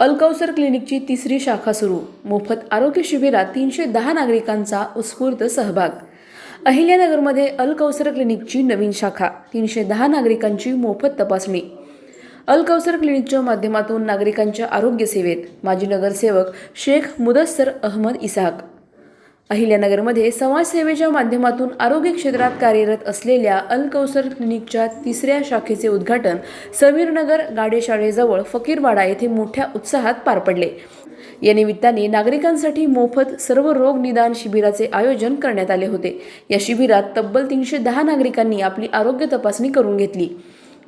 अलकौसर क्लिनिकची तिसरी शाखा सुरू. मोफत आरोग्य शिबिरात तीनशे दहा नागरिकांचा उत्स्फूर्त सहभाग. अहिल्यानगरमध्ये अलकौसर क्लिनिकची नवीन शाखा तीनशे दहा नागरिकांची मोफत तपासणी. अलकौसर क्लिनिकच्या माध्यमातून नागरिकांच्या आरोग्य सेवेत माजी नगरसेवक शेख मुदस्सर अहमद इसाक अहिल्यानगरमध्ये समाजसेवेच्या माध्यमातून आरोग्य क्षेत्रात कार्यरत असलेल्या अल कौसर क्लिनिकच्या तिसऱ्या शाखेचे उद्घाटन समीरनगर गाडेशाळेजवळ फकीरवाडा येथे मोठ्या उत्साहात पार पडले. या निमित्ताने नागरिकांसाठी मोफत सर्व रोग निदान शिबिराचे आयोजन करण्यात आले होते. या शिबिरात तब्बल तीनशे दहा नागरिकांनी आपली आरोग्य तपासणी करून घेतली.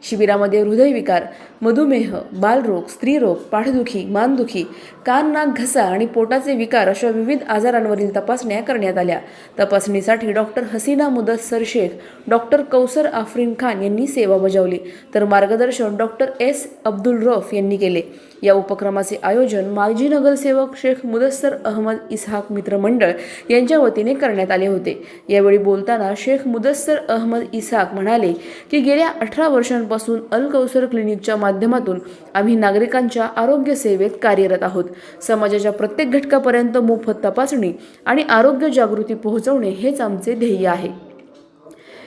शिबिरामध्ये हृदयविकार मधुमेह बालरोग स्त्रीरोग पाठदुखी मानदुखी कान नाक घसा आणि पोटाचे विकार अशा विविध आजारांवरील तपासण्या करण्यात आल्या. तपासणीसाठी डॉक्टर हसीना मुदस्सर शेख डॉक्टर कौसर आफरीन खान यांनी सेवा बजावली. तर मार्गदर्शन डॉक्टर एस. अब्दुल रफ यांनी केले. या उपक्रमाचे आयोजन माजी नगरसेवक शेख मुदस्सर अहमद इसहाक मित्र मंडळ यांच्या वतीने करण्यात आले होते. यावेळी बोलताना शेख मुदस्सर अहमद इसहाक म्हणाले की गेल्या अठरा वर्षांपासून अल कौसर क्लिनिकच्या माध्यमातून आम्ही नागरिकांच्या आरोग्य सेवेत कार्यरत आहोत. समाजाच्या प्रत्येक घटकापर्यंत मोफत तपासणी आणि आरोग्य जागृती पोहोचवणे हेच आमचे ध्येय आहे.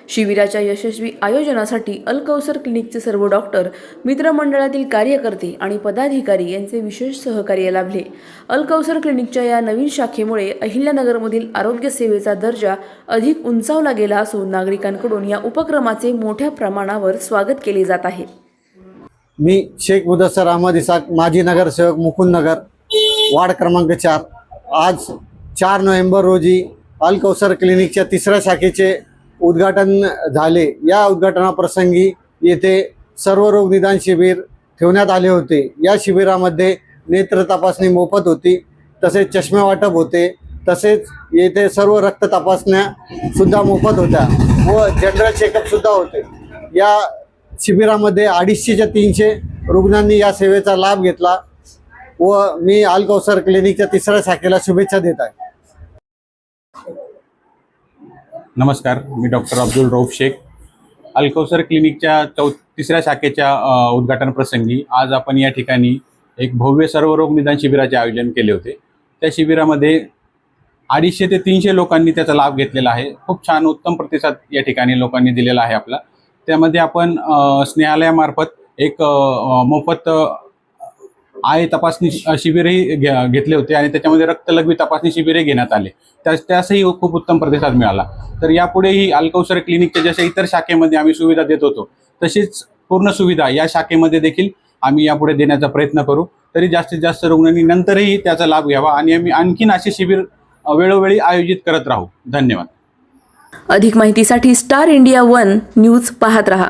शिबिराच्या यशस्वी आयोजनासाठी अल कौसर क्लिनिकचे सर्व डॉक्टर मित्रमंडळातील कार्यकर्ते आणि पदाधिकारी यांचे विशेष सहकार्य लाभले. अल कौसर क्लिनिकच्या या नवीन शाखेमुळे अहिल्यानगरमधील आरोग्य सेवेचा दर्जा अधिक उंचावला गेला असून नागरिकांकडून या उपक्रमाचे मोठ्या प्रमाणावर स्वागत केले जात आहे. मी शेख मुदस्सर अहमद इसाक माजी नगरसेवक मुकुंदनगर वार्ड क्रमांक चार. आज चार नोव्हेंबर रोजी अल कौसर क्लिनिकच्या तिसऱ्या शाखेचे उद्घाटन झाले. या उद्घाटनाप्रसंगी येथे सर्व रोग निदान शिबिर ठेवण्यात आले होते. या शिबिरामध्ये नेत्र तपासणी मोफत होती. तसेच चष्मे वाटप होते. तसेच येथे सर्व रक्त तपासण्या सुद्धा मोफत होत्या व जनरल चेकअप सुद्धा होते. या शिबिरामध्ये अडीचशेच्या तीनशे रुग्णांनी या सेवेचा लाभ घेतला व मी अल कौसर क्लिनिकच्या तिसऱ्या शाखेला शुभेच्छा देत आहे. नमस्कार मी डॉक्टर अब्दुल रौफ शेख. अल्कौसर क्लिनिकच्या चौ तिसऱ्या शाखेच्या उद्घाटनप्रसंगी उद्घाटन प्रसंगी आज आपण या ठिकाणी एक भव्य सर्वरोग निदान शिबिराचे आयोजन केले होते. त्या शिबिरामध्ये अडीचशे ते तीनशे लोकांनी त्याचा लाभ घेतलेला आहे. खूप छान उत्तम प्रतिसाद या ठिकाणी लोकांनी दिलेला आहे आपला. त्यामध्ये आपण स्नेहालयामार्फत एक मोफत आय तपासणी शिबिरही घेतले होते आणि त्याच्यामध्ये रक्तलघवी तपासणी शिबिरही घेण्यात आले. त्या त्यासही खूप उत्तम प्रतिसाद मिळाला. तर यापुढेही अल्कौसर क्लिनिकच्या जशा इतर शाखेमध्ये आम्ही सुविधा देत होतो तशीच पूर्ण सुविधा या शाखेमध्ये देखील आम्ही यापुढे देण्याचा प्रयत्न करू. तरी जास्तीत जास्त रुग्णांनी नंतरही त्याचा लाभ घ्यावा आणि आम्ही आणखीन असे शिबिर वेळोवेळी आयोजित करत राहू. धन्यवाद. अधिक माहितीसाठी स्टार इंडिया वन न्यूज पाहत रहा.